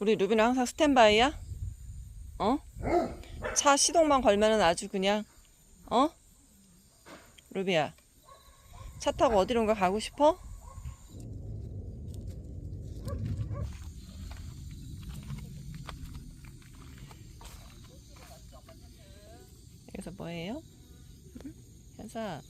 우리 루비는 항상 스탠바이야? 어? 차 시동만 걸면은 아주 그냥 어? 루비야 차 타고 어디론가 가고 싶어? 여기서 뭐해요? 응? 현사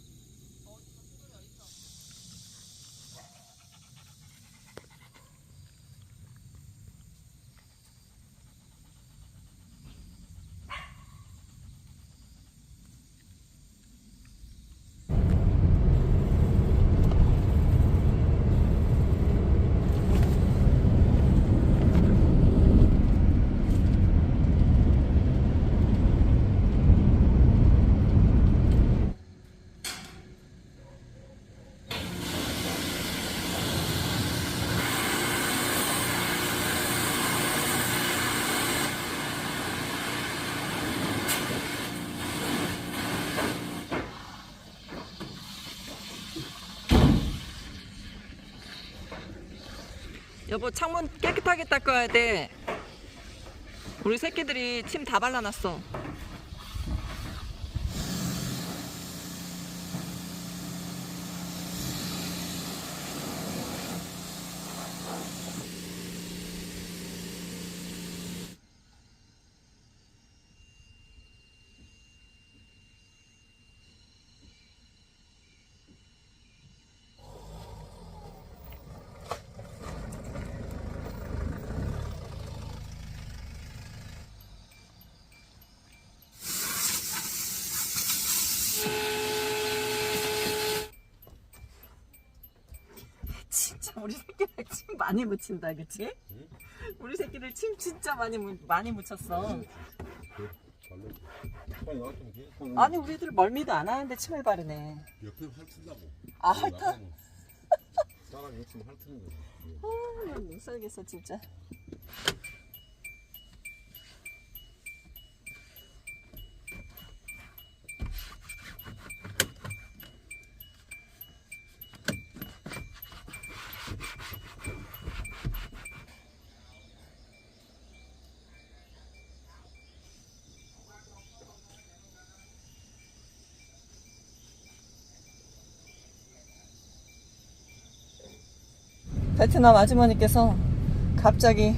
여보 창문 깨끗하게 닦아야 돼. 우리 새끼들이 침 다 발라놨어. 진짜 우리 새끼들 침 많이 묻힌다, 그치? 우리 새끼들 침 진짜 많이 묻, 많이 묻혔어. 빨리. 아니 우리 애들 멀미도 안 하는데 침을 바르네. 옆에 핥힌다고. 아, 핥아? 사람 욕심 핥는 거. 아, 못 살겠어 진짜. 베트남 아주머니께서 갑자기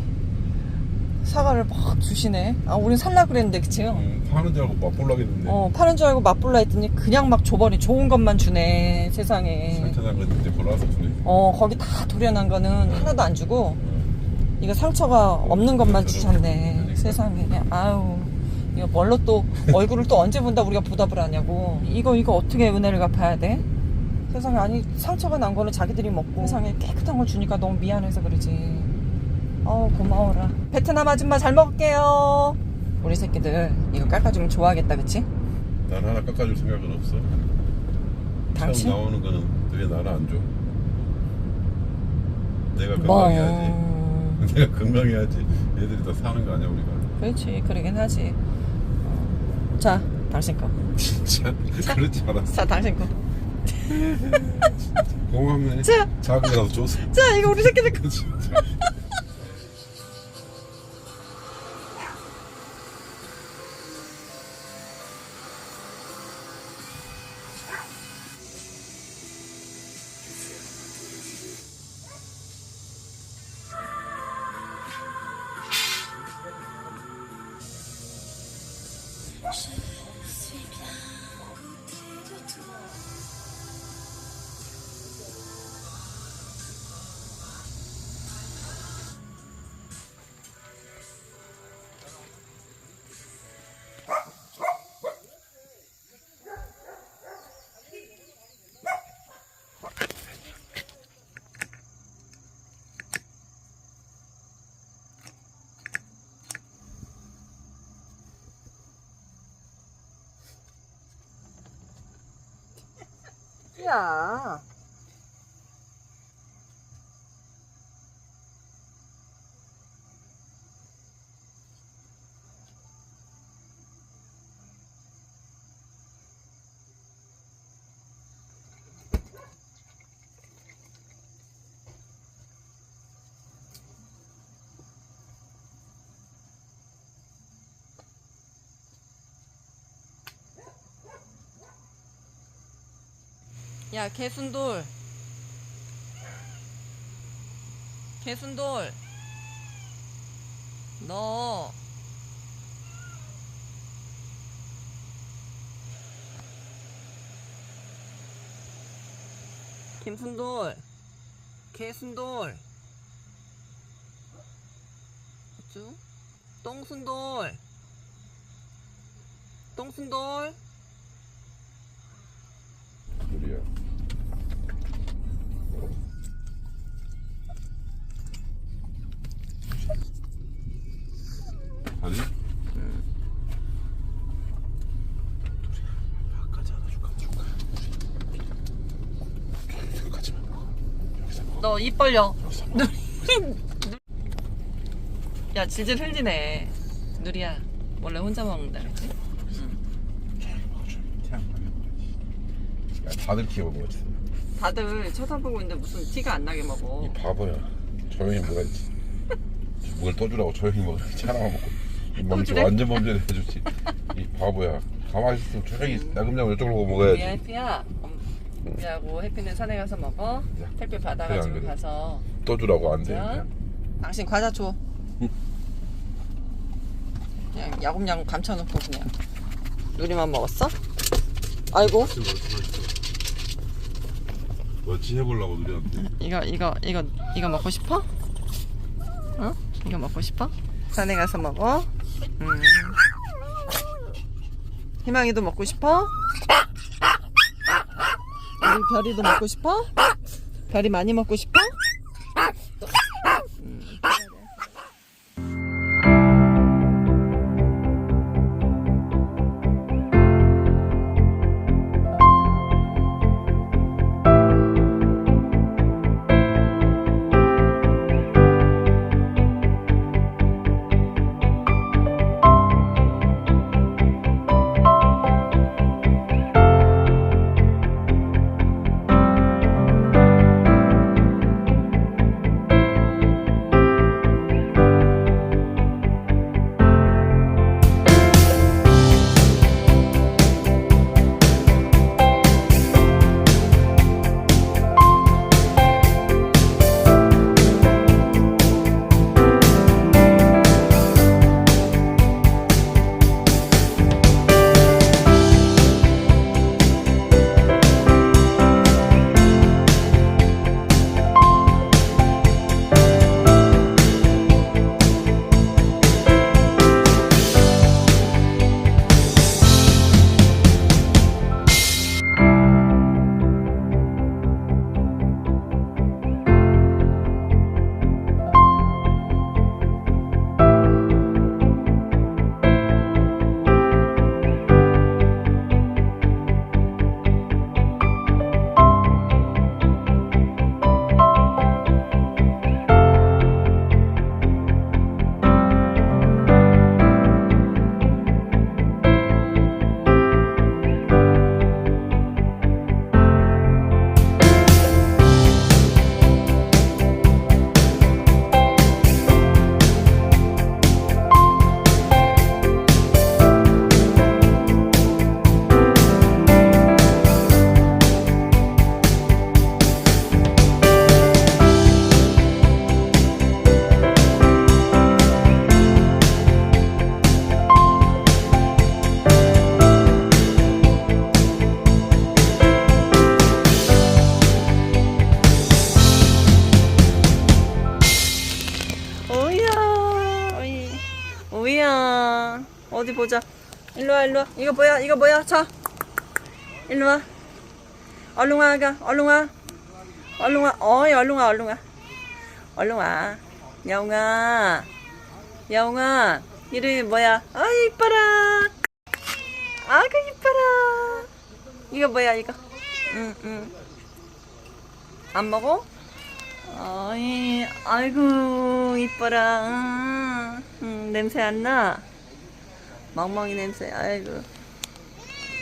사과를 막 주시네. 아, 우린 살라 그랬는데, 그치요? 음, 파는 줄 알고 맛볼라겠는데. 어, 파는 줄 알고 맛볼라 했더니 그냥 막 줘버리, 좋은 것만 주네, 세상에. 설탕한 거 이제 골라서 주네. 어, 거기 다 도려난 거는 하나도 안 주고, 이거 상처가 없는 것만 주셨네. 세상에. 아유, 이거 뭘로 또, 얼굴을 또 언제 본다 우리가 보답을 하냐고. 이거, 이거 어떻게 은혜를 갚아야 돼? 세상에, 아니, 상처가 난 거는 자기들이 먹고, 세상에 깨끗한 걸 주니까 너무 미안해서 그러지. 어우, 고마워라. 베트남 아줌마 잘 먹을게요. 우리 새끼들, 이거 깎아주면 좋아하겠다, 그치? 난 하나 깎아줄 생각은 없어. 당신? 처음 나오는 거는 왜 나는 안 줘? 내가 뭐. 건강해야지. 내가 건강해야지. 애들이 다 사는 거 아니야 우리가. 그렇지, 그러긴 하지. 어. 자, 당신 거. 진짜 그렇지 않았어. 자, 당신 거. 고맙네. 자. 작은 줬어. 자, 이거 우리 새끼들 거. 야. 야 개순돌. 개순돌. 너. 김순돌. 개순돌. 어쭈? 똥순돌. 똥순돌 누리야. 아니? 바까지 하나 줄까? 줄까? 여기서 같이 먹어. 여기서 먹어. 너입 벌려 먹어. 야 질질 흘리네 누리야 원래 혼자 먹는다 그랬지? 조용히 먹어, 조용히. 태양 먹어야지. 야, 다들 키워 먹었지. 다들 쳐다보고 있는데 무슨 티가 안 나게 먹어 이 바보야. 조용히 먹어야지. 뭘 떠주라고 조용히 먹어야지. 하나만 먹고. 이 멈춰 떠주래? 완전 범죄를 해줬지. 이 바보야. 가만히 있으면 조용히 야금야금 이쪽으로 보고 먹어야지. 해피야 우리하고 해피는 산에 가서 먹어 야, 햇빛 그래, 안 받아가지고 그래? 가서 떠주라고 안 돼. 자, 그냥. 당신 과자 줘 그냥 야금야금 감춰놓고 그냥 누리만 먹었어? 아이고 뭐지 해보려고 누리한테. 이거 이거 이거 이거 먹고 싶어? 어? 이거 먹고 싶어? 산에 가서 먹어. 음. 희망이도 먹고 싶어? 우리 별이도 먹고 싶어? 별이 많이 먹고 싶어? 어디 보자. 일로 와, 일로 와. 이거 뭐야? 이거 뭐야? 자, 일로 와. 얼른 와, 가. 얼른 와. 얼른 와. 어이, 얼른 와, 얼른 와. 얼른 와. 야옹아, 야옹아. 이름이 뭐야? 아, 이뻐라. 아그 이뻐라. 이거 뭐야, 이거? 응, 응. 안 먹어? 어이, 아이고, 이뻐라. 응, 응, 냄새 안 나? 멍멍이 냄새, 아이고.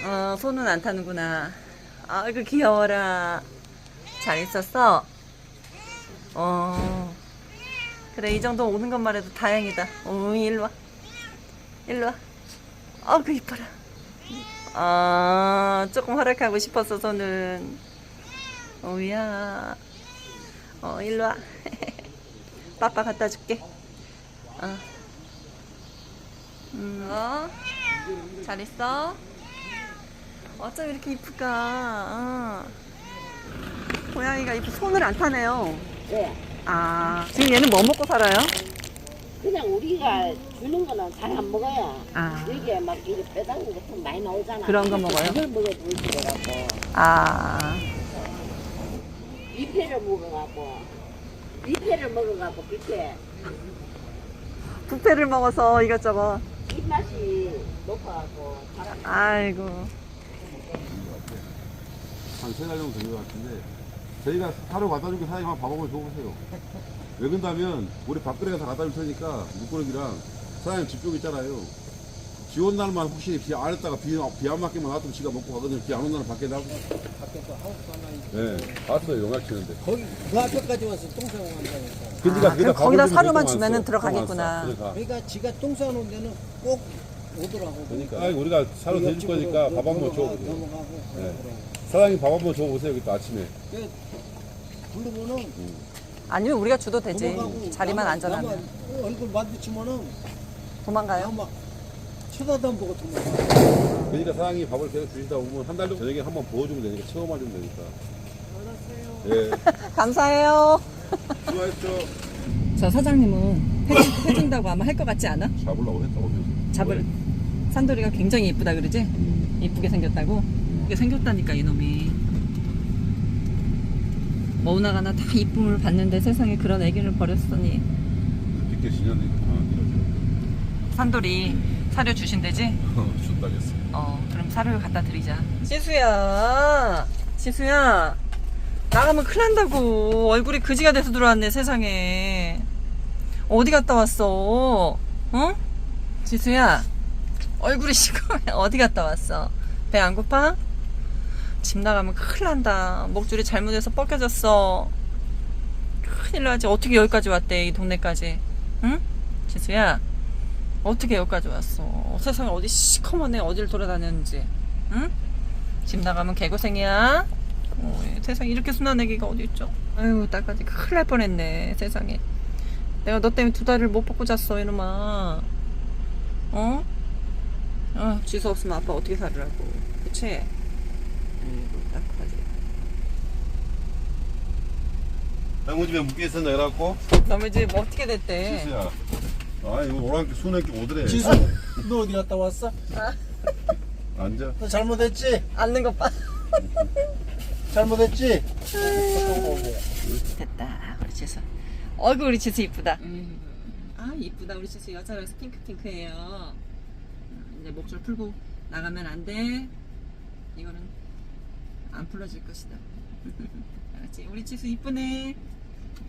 어, 손은 안 타는구나. 아이고, 귀여워라. 잘 있었어? 어. 그래, 이 정도 오는 것만 해도 다행이다. 어, 일로 와. 일로 와. 아이고, 이뻐라. 아, 조금 허락하고 싶었어, 손은. 오야. 어, 일로 와. 빠빠 갖다 줄게. 어. 음, 어? 잘 있어? 어쩜 이렇게 이쁠까? 어. 고양이가 이렇게 손을 안 타네요. 네. 아, 지금 얘는 뭐 먹고 살아요? 그냥 우리가 주는 거는 잘 안 먹어요. 아, 여기에 막 이렇게 빼당긴 거좀 많이 나오잖아. 그런 거 먹어요? 그걸 먹어주고 싶어갖고. 아, 뷔페를 먹어갖고. 뷔페를 먹어갖고, 뷔페. 부페를 먹어서 이것저것. 입맛이 높아갖고. 잘 안- 아이고. 한 세 달 정도 된 것 같은데 저희가 사료 갖다 주고 사장님 한번 밥먹을 줘보세요 왜 그런다면 우리 밥그레 가서 갖다 줄 테니까 물고기랑 사장님 집 쪽 있잖아요 비 온 날만 혹시 비 안 했다가 비안 맞게만 놔두면 지가 먹고 가거든요 비 안 온 날은 밖에 나고 밖에서 하우스 하나 있고 네 봤어요 영화 치는데 거기 그 앞에까지 와서 똥 싸고 간다니까 근데가 아, 그럼 거기다 사료만 주면은 들어가겠구나 들어가겠구나. 그러니까, 그러니까 지가 똥 싸는 데는 꼭 오더라고 그러니까 아니, 우리가 사료 드릴 거니까 밥 한번 줘보세요 넘어가고 네. 그러더라고. 사장님 밥 한번 줘 보세요 그때 아침에 그 부르면은 아니면 우리가 주도 되지. 넘어가고 자리만 나만- 안전하면. 나만 얼굴 마주치면은 도망가요? 아마 쳐다도 안 보고 도망가 그러니까 사장님이 밥을 계속 주시다 보면 한 달 정도 저녁에 한번 부어주면 되니까 체험해주면 되니까. 예. 감사해요. 수고하셨죠. 저 사장님은 해준, 해준다고 아마 할 것 같지 않아? 잡으려고 했다고 잡을. 산돌이가 굉장히 이쁘다 그러지? 이쁘게 생겼다고? 이쁘게 생겼다니까 이놈이. 뭐 나가나 다 이쁨을 받는데 세상에 그런 애기를 버렸으니. 빅게 지년에 아 산돌이 사료 주신대지? 이러죠 준다겠어 어 그럼 사료를 갖다 드리자. 지수야 지수야 나가면 큰일 난다고. 얼굴이 그지가 돼서 들어왔네 세상에. 어디 갔다 왔어? 어? 지수야 얼굴이 시커매 어디 갔다 왔어? 배 안 고파? 집 나가면 큰일 난다. 목줄이 잘못해서 벗겨졌어. 큰일 나지. 어떻게 여기까지 왔대 이 동네까지? 응? 지수야 어떻게 여기까지 왔어? 세상에 어디 시커먼 애 어딜 돌아다녔는지. 응? 집 나가면 개고생이야. 어, 세상에 이렇게 순한 애기가 어디 있죠? 아유 딸까지 큰일 날 뻔했네 세상에. 내가 너 때문에 두 달을 못 벗고 잤어 이놈아. 어? 아 지수 없으면 아빠 어떻게 살으라고. 그치? 아이고 딱하지. 장모 집에 묶여 있었나 이래갖고 너네 집 어떻게 됐대? 지수야 아 이거 오랑캐 순애끼 오더래. 지수 너 어디 갔다 왔어? 앉아. 너 잘못했지? 앉는 것 봐. 잘못했지? 됐다. 우리 지수 어이구 우리 지수 이쁘다. 아 이쁘다. 우리 지수 여자라서 핑크핑크해요. 이제 목줄 풀고 나가면 안돼. 이거는 안 풀어질 것이다. 알았지? 우리 지수 이쁘네.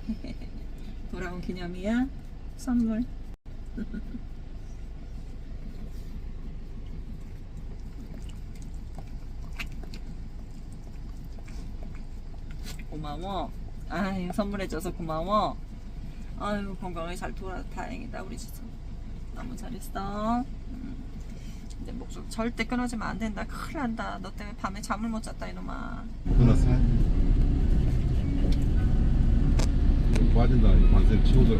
돌아온 기념이야. 선물 고마워. 아유, 선물해줘서 고마워. 아유, 건강하게 잘 돌아 다행이다, 우리 지수. 너무 잘했어. 음. 이제 목줄 절대 끊어지면 안 된다. 큰일 난다. 너 때문에 밤에 잠을 못 잤다, 이놈아. 끊었어 빠진다 이 반생 치우더라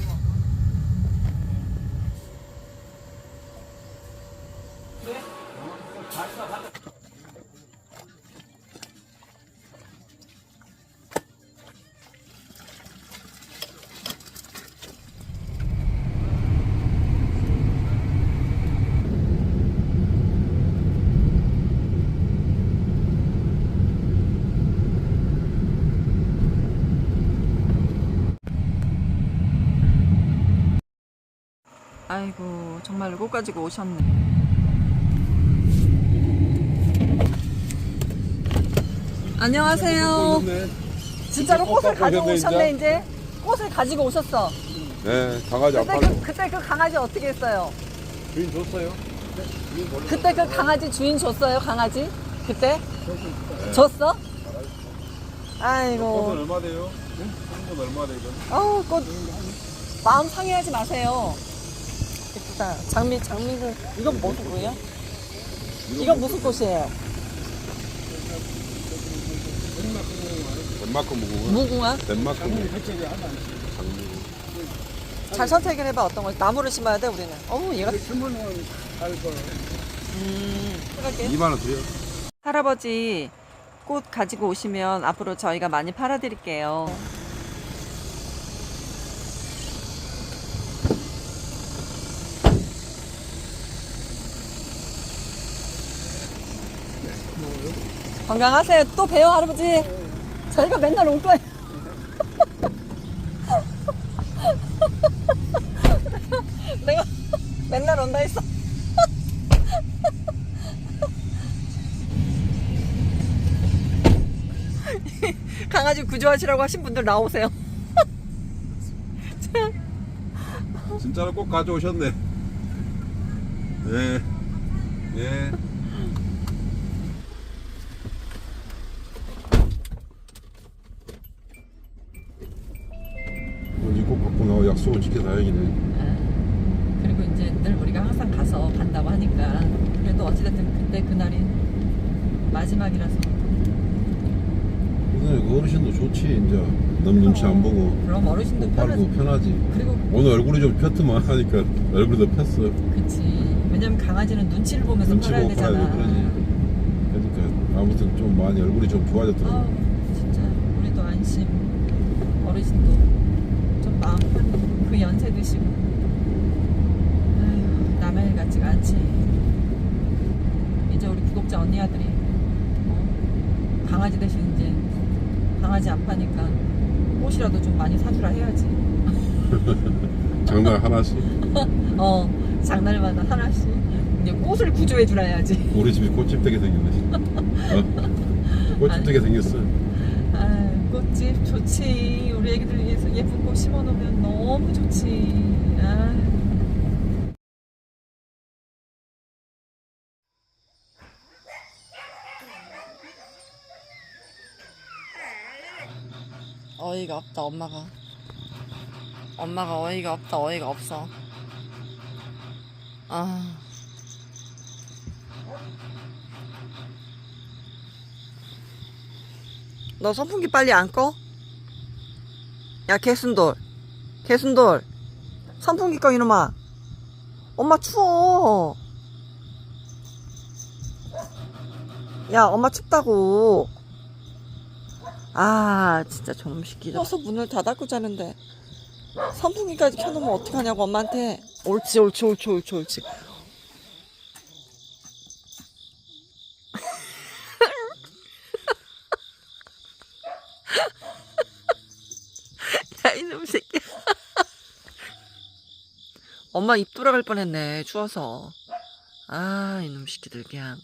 아이고, 정말 꽃 가지고 오셨네. 안녕하세요. 진짜로 꽃 꽃을 가지고 오셨네, 이제. 꽃을 가지고 오셨어. 네 강아지 안 그때 팔고 그, 그때 그 강아지 어떻게 했어요? 주인 줬어요? 주인 그때 그 강아지 주인 줬어요, 강아지? 그때? 줬어? 아이고. 꽃은 얼마 돼요? 꽃은 얼마 돼요? 어우, 꽃. 마음 상해하지 마세요. 예쁘다. 장미, 장미를. 이건 무슨 꽃이야? 이건 무슨 꽃이에요? 덴마크 무궁화? 무궁화? 덴마크 무궁화. 잘 선택을 해봐, 어떤 거. 나무를 심어야 돼, 우리는. 어우, 얘가. 음, 생각해. 2만 원 드려요. 할아버지 꽃 가지고 오시면 앞으로 저희가 많이 팔아드릴게요. 건강하세요. 또 봬요, 할아버지. 저희가 맨날 올 거예요. 내가 맨날 온다 했어. 강아지 구조하시라고 하신 분들 나오세요. 진짜로 꼭 가져오셨네. 네. 네. 약속을 지켜 다행이네. 그리고 이제 늘 우리가 항상 가서 간다고 하니까 그래도 어찌됐든 그때 그날이 마지막이라서 오늘 어르신도 좋지 이제 남 눈치 안 보고 그럼 어르신도 못 팔고 편하지 편하지. 그리고 오늘 얼굴이 좀 폈더만 하니까 얼굴이 더 폈어. 그치 왜냐면 강아지는 눈치를 보면서 눈치 팔아야 보고 팔아야 되잖아 돼 그러지. 그러니까 아무튼 좀 많이 얼굴이 좀 좋아졌더라고. 아우 진짜 우리도 안심 어르신도 좀 마음 편히 그 연세 드시고 아휴 남의 일 같지가 않지 이제 우리 구독자 언니 아들이 어, 강아지 대신 이제 강아지 안 파니까 꽃이라도 좀 많이 사주라 해야지 장날 하나씩. 어 장날마다 하나씩 이제 꽃을 구조해 주라 해야지 우리 집이 꽃집 되게 생겼네. 어? 꽃집 되게 생겼어. 아, 꽃집 좋지. 우리 애기들 위해서 예쁜 꽃 심어 놓으면 너무 좋지. 아. 어이가 없다, 엄마가. 엄마가 어이가 없다, 어이가 없어. 아. 너 선풍기 빨리 안 꺼? 야 개순돌. 개순돌. 선풍기 꺼 이놈아. 엄마 추워. 야 엄마 춥다고. 아 진짜 시키 껴서 문을 닫았고 자는데 선풍기까지 켜놓으면 어떡하냐고 엄마한테. 옳지 옳지 옳지 옳지 옳지 야 이놈 새끼야 엄마 입 돌아갈 뻔했네 추워서. 아 이놈 새끼들 그냥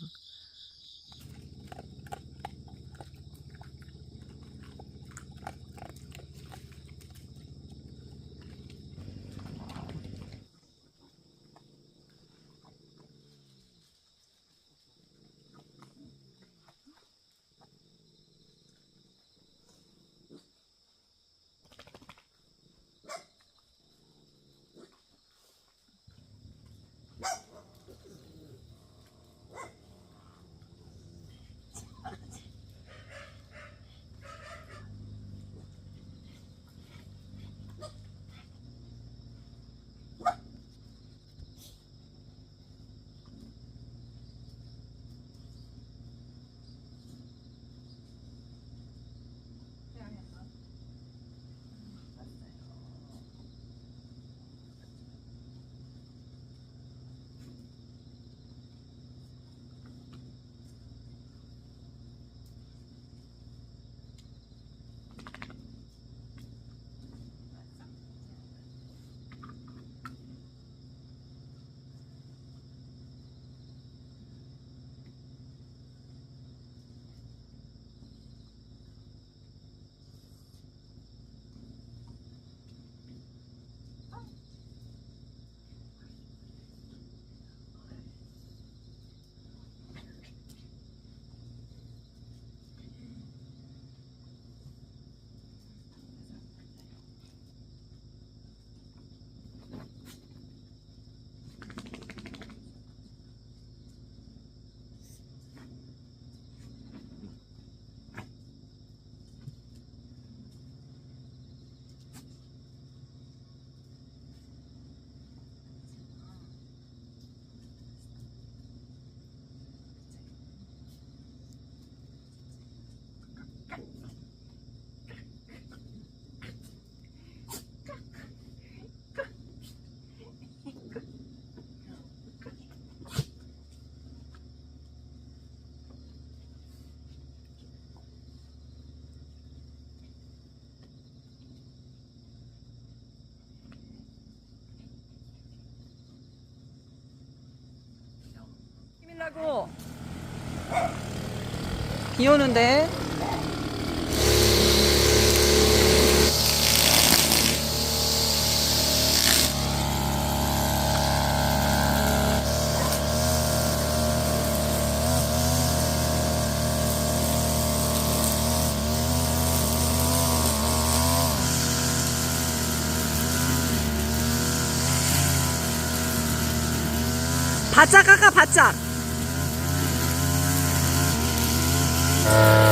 가라고. 비 오는데. 바짝 깎아 바짝 Bye.